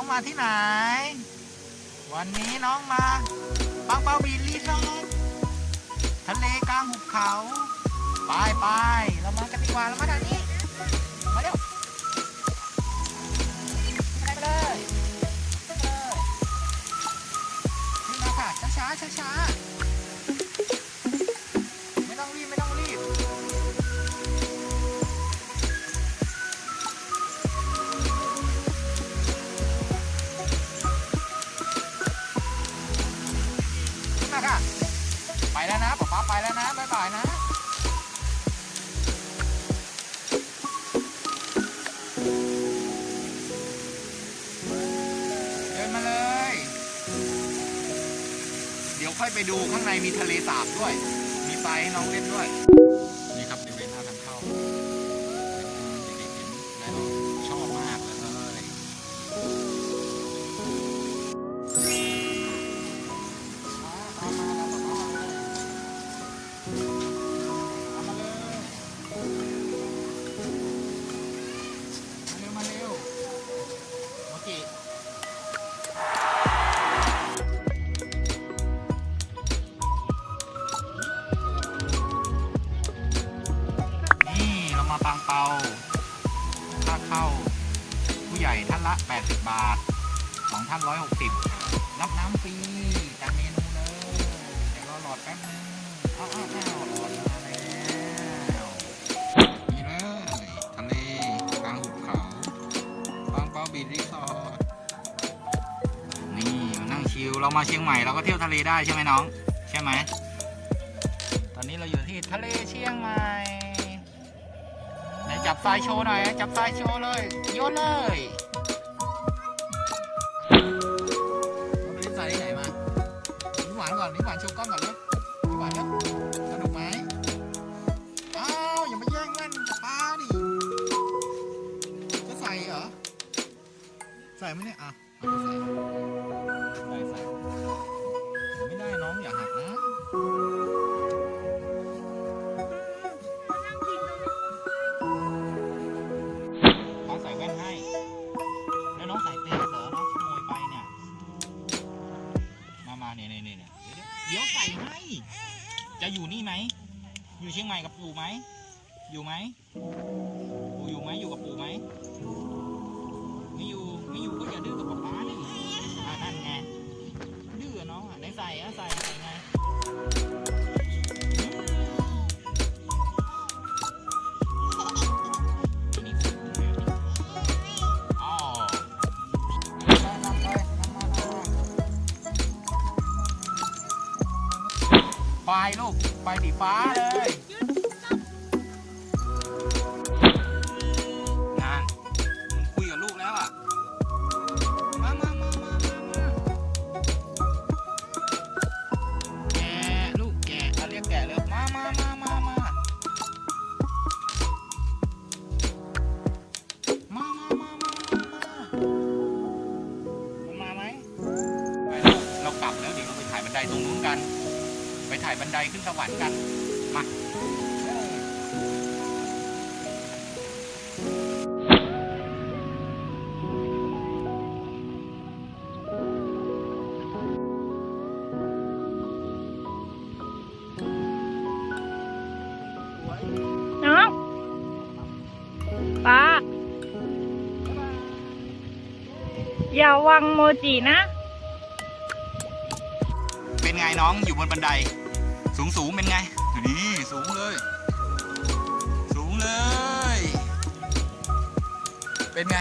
องมาที่ไหน วันนี้น้องมาบางเปาบีรีสอร์ททะเลกลางหุบเขา ไปไปเรามากันดีกว่าเรามาทางนี้ แล้วนะบ๊ายบายนะเดินมาเลย เดี๋ยวค่อยไปดูข้างในมีทะเลสาบด้วย มีไฟให้น้องเล่นด้วยาปางเปาค่าเข้า ผู้ใหญ่ท่านละ 80 บาทสองท่าน 160 รับน้ำฟรีจากเมนูเลยเดี๋ยวรอหลอดแป๊บนึงอ้าวอ้าวอ้าวหลอดมาแล้วนี่เลยทะเลกลางหุบเขาบางเปาบีรีสอร์ทนี่มานั่งชิลเรามาเชียงใหม่เราก็เที่ยวทะเลได้ใช่ไหมน้อง ใช่ไหมตอนนี้เราอยู่ที่ทะเลเชียงใหม่ ไหนจับทรายโชว์หน่อยจับทรายโชว์เลยโยนเลยเราไปเล่นทรายที่ไหนมานิหวานก่อนนิ้วหวานโชว์กล้องก่อนเลยนิหวานครับสนุกไหมอ้าวอย่ามาแย่งแว่นกับป้าดิจะใส่เหรอใส่ไหมเนี่ยอะไปใส่ใส่ใส่ไม่ได้น้องอย่าหักนะ เนี่ยเนี่ยเนี่ยเนี่ยเดี๋ยวใส่ให้ จะอยู่นี่ไหม อยู่เชียงใหม่กับปู่ไหม อยู่ไหมปู่อยู่ไหมอยู่กับปู่ไหม ไม่อยู่ ไม่อยู่ก็อย่าดื้อกับป๊าป๊าดิอ่นั่นไง ดื้อน้องอะไหนใส่อะใส่ใส่ไง ควายลูกควายสีฟ้าเลยงานมันคุยกับลูกแล้วอะมามามามามามาแกะลูกแกะเอาเรียกแกะเลยมามามามามามามามามามามาไหมไปล้วเรากลับแล้วเดี๋ยวเราไปถ่ายบันไดตรงนู้นกัน ไปถ่ายบันไดขึ้นสวรรค์กันมาน้องป้าอย่าวางโมจินะ เป็นไงน้องอยู่บนบันได สูงสูงๆเป็นไงนี่สูงเลย สูงเลย เป็นไง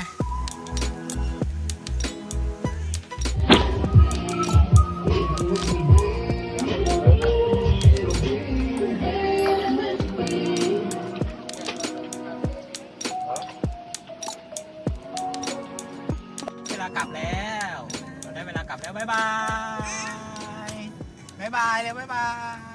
เวลากลับแล้วเราได้เวลากลับแล้ว บ๊ายบาย บ๊ายบายเลยบ๊ายบาย